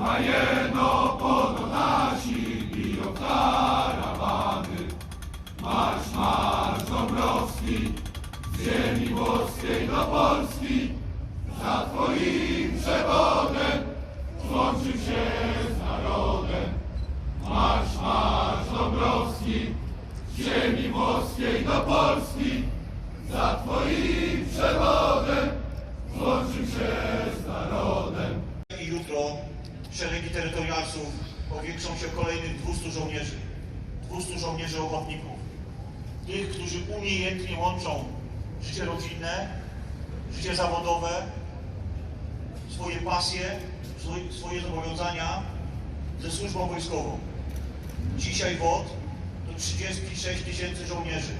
słuchaj jeno podo nasi biją karawany. Marsz, marsz Dąbrowski, z ziemi włoskiej do Polski, za twoim przewodem złączył się z narodem. Marsz, marsz Dąbrowski, z ziemi włoskiej do Polski, za twoim przewodem złączył się z narodem. I jutro szeregi terytorialców powiększą się kolejnych 200 żołnierzy. 200 żołnierzy ochotników. Tych, którzy umiejętnie łączą życie rodzinne, życie zawodowe, swoje pasje, swoje, zobowiązania ze służbą wojskową. Dzisiaj WOT to 36 tysięcy żołnierzy.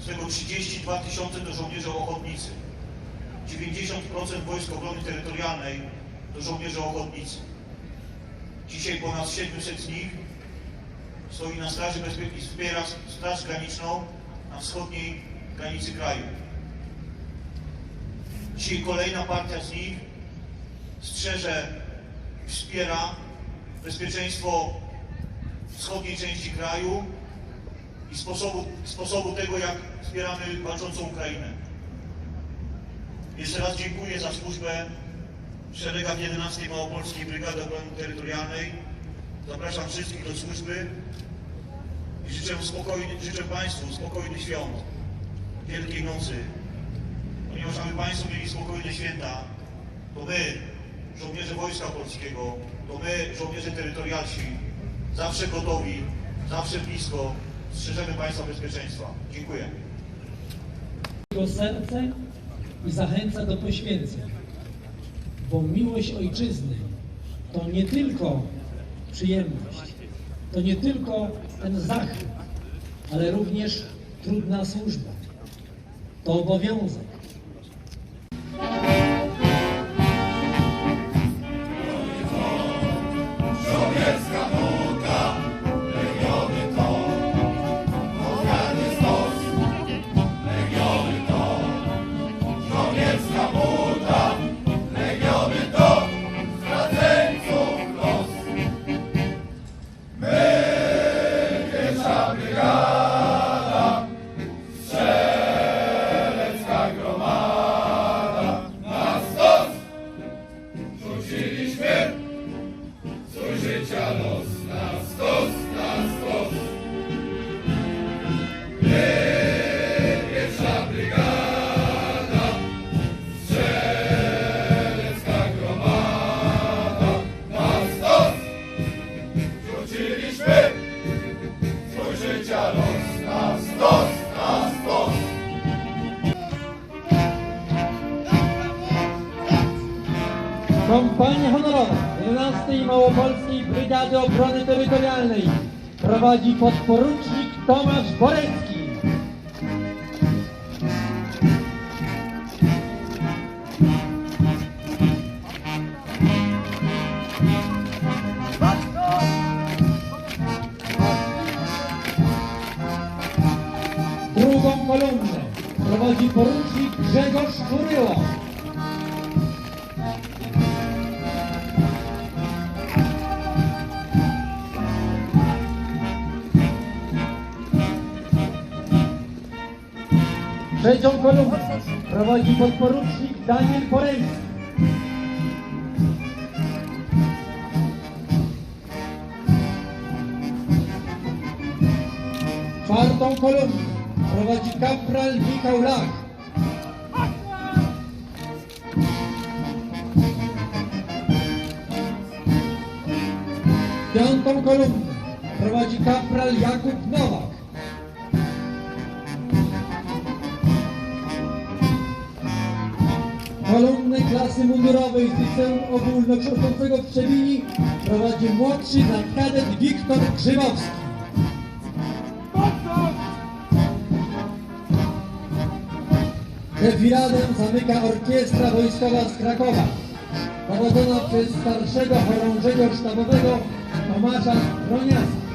Z tego 32 tysiące to żołnierze ochotnicy. 90% Wojsk Obrony Terytorialnej to żołnierze ochotnicy. Dzisiaj ponad 700 z nich stoi na Straży Bezpieczeństwa wspiera Straż Graniczną na wschodniej granicy kraju. Dzisiaj kolejna partia z nich strzeże i wspiera bezpieczeństwo wschodniej części kraju i sposobu, sposobu tego, jak wspieramy walczącą Ukrainę. Jeszcze raz dziękuję za służbę w szeregach 11 Małopolskiej Brygady Obrony Terytorialnej. Zapraszam wszystkich do służby i życzę, spokojny, życzę Państwu spokojnych świąt Wielkiej Nocy. Ponieważ aby Państwo mieli spokojne święta, to my, żołnierze Wojska Polskiego, to my, żołnierze terytorialsi, zawsze gotowi, zawsze blisko, strzeżemy Państwa bezpieczeństwa. Dziękuję. jego serce i zachęca do poświęceń. Bo miłość ojczyzny to nie tylko przyjemność, to nie tylko ten zachwyt, ale również trudna służba. To obowiązek. Kompania honorowa 11 Małopolskiej Brygady Obrony Terytorialnej prowadzi podporucznik Tomasz Borecki. Drugą kolumnę prowadzi porucznik Grzegorz Kuryło. Trzecią kolumnę prowadzi podporucznik Daniel Poręcki. Czwartą kolumnę prowadzi kapral Michał Lach. Piątą kolumnę prowadzi kapral Jakub Nowak. Kolumnę klasy mundurowej z Liceum Ogólnokształcącego w Trzebini prowadzi młodszy nadkadet Wiktor Grzybowski. Defiladę zamyka orkiestra wojskowa z Krakowa. powodzona przez starszego chorążego sztabowego Tomasza Broniarska.